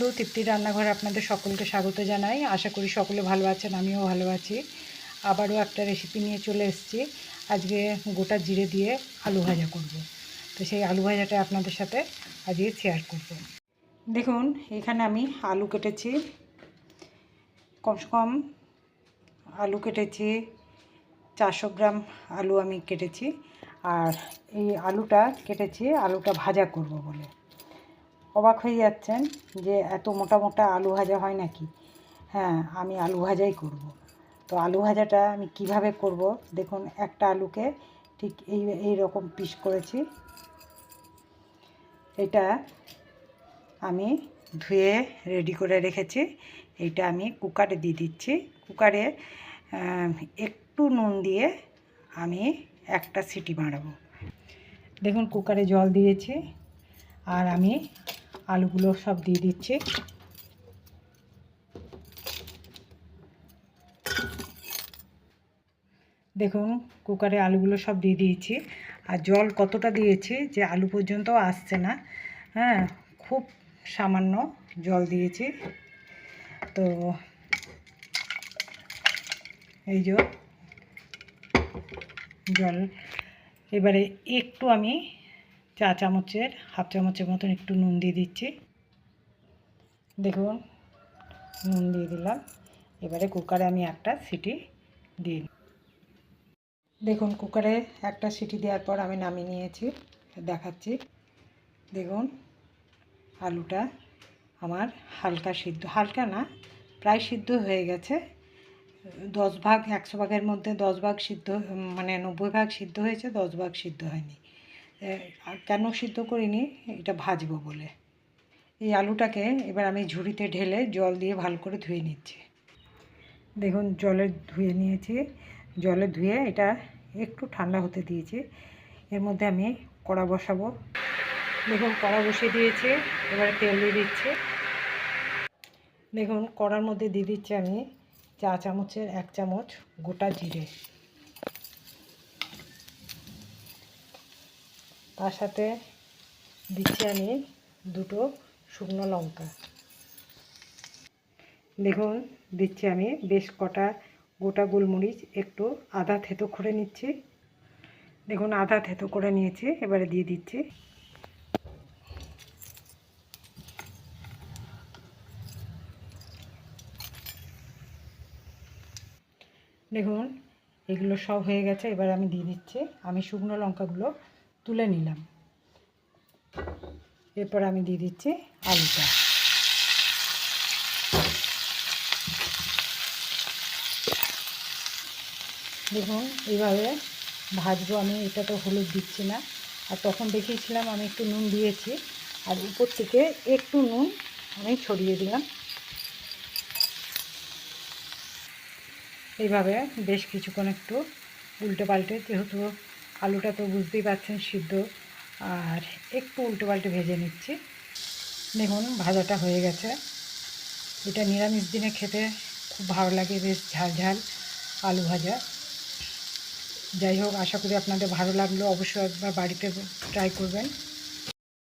তৃপ্তির রান্নাঘরে আপনাদের সকলকে স্বাগত জানাই। আশা করি সকলে ভালো আছেন, আমিও ভালো আছি। আবারও একটা রেসিপি নিয়ে চলে এসেছি। আজকে গোটা জিরে দিয়ে আলু ভাজা করব। তো সেই আলু ভাজাটা আপনাদের সাথে আজকে শেয়ার করব। দেখুন, এখানে আমি আলু কেটেছি। কমসে কম আলু কেটেছি। চারশো গ্রাম আলু আমি কেটেছি। আর এই আলুটা কেটেছি, আলুটা ভাজা করব বলে। অবাক হয়ে যাচ্ছেন যে এত মোটা মোটা আলু ভাজা হয় নাকি? হ্যাঁ আমি আলু ভাজাই করব। তো আলু ভাজাটা আমি কীভাবে করব? দেখুন, একটা আলুকে ঠিক এই এই রকম পিস করেছি। এটা আমি ধুয়ে রেডি করে রেখেছি। এটা আমি কুকারে দিয়ে দিচ্ছি। কুকারে একটু নুন দিয়ে আমি একটা সিটি মারাবো দেখুন, কুকারে জল দিয়েছি। আর আমি আলুগুলো সব দিয়ে দিচ্ছি। দেখুন, কুকারে আলুগুলো সব দিয়ে দিয়েছি। আর জল কতটা দিয়েছি যে আলু পর্যন্ত আসছে না। হ্যাঁ খুব সামান্য জল দিয়েছি। তো এই যে জল। এবারে একটু আমি চা চামচের, হাফ চামচের মতন একটু নুন দিয়ে দিচ্ছি। দেখুন, নুন দিয়ে দিলাম। এবারে কুকারে আমি একটা সিটি দিই। দেখুন, কুকারে একটা সিটি দেওয়ার পর আমি নামিয়ে নিয়েছি, দেখাচ্ছি। দেখুন, আলুটা আমার হালকা সিদ্ধ, হালকা না, প্রায় সিদ্ধ হয়ে গেছে। দশ ভাগ, একশো ভাগের মধ্যে দশ ভাগ সিদ্ধ মানে নব্বই ভাগ সিদ্ধ হয়েছে, দশ ভাগ সিদ্ধ হয়নি। কেন সিদ্ধ করিনি? এটা ভাজবো বলে। এই আলুটাকে এবার আমি ঝুড়িতে ঢেলে জল দিয়ে ভালো করে ধুয়ে নিচ্ছি। দেখুন, জলে ধুয়ে নিয়েছি। জলে ধুয়ে এটা একটু ঠান্ডা হতে দিয়েছি। এর মধ্যে আমি কড়া বসাবো। দেখুন, কড়া বসিয়ে দিয়েছি। এবারে তেল দিয়ে দিচ্ছি। দেখুন, কড়ার মধ্যে দিয়ে দিচ্ছি আমি চা চামচের এক চামচ গোটা জিরে। তার সাথে দিচ্ছি আমি দুটো শুকনো লঙ্কা। দেখুন, দিচ্ছি আমি বেশ কটা গোটা গোলমরিচ, একটু আধা থেতো করে নিচ্ছি। দেখুন আধা থেতো করে নিয়েছি, এবারে দিয়ে দিচ্ছি। দেখুন, এগুলো সব হয়ে গেছে, এবার আমি দিয়ে দিচ্ছি। আমি শুকনো লঙ্কাগুলো তুলে নিলাম। এরপর আমি দিয়ে দিচ্ছি আলুটা। দেখুন, এইভাবে ভাজবো আমি, এটা তো হলুদ দিচ্ছি না। আর তখন দেখিয়েছিলাম আমি একটু নুন দিয়েছি, আর উপর থেকে একটু নুন আমি ছড়িয়ে দিলাম। এইভাবে বেশ কিছুক্ষণ একটু উল্টে পাল্টে যেহেতু আলুটা তো বুঝতেই পারছেন সিদ্ধ। আর একটু উল্টো পাল্টে ভেজে নিচ্ছি। দেখুন, ভাজাটা হয়ে গেছে। এটা নিরামিষ দিনে খেতে খুব ভালো লাগে, বেশ ঝাল ঝাল আলু ভাজা। যাই হোক, আশা করি আপনাদের ভালো লাগল। অবশ্যই একবার বাড়িতে ট্রাই করবেন।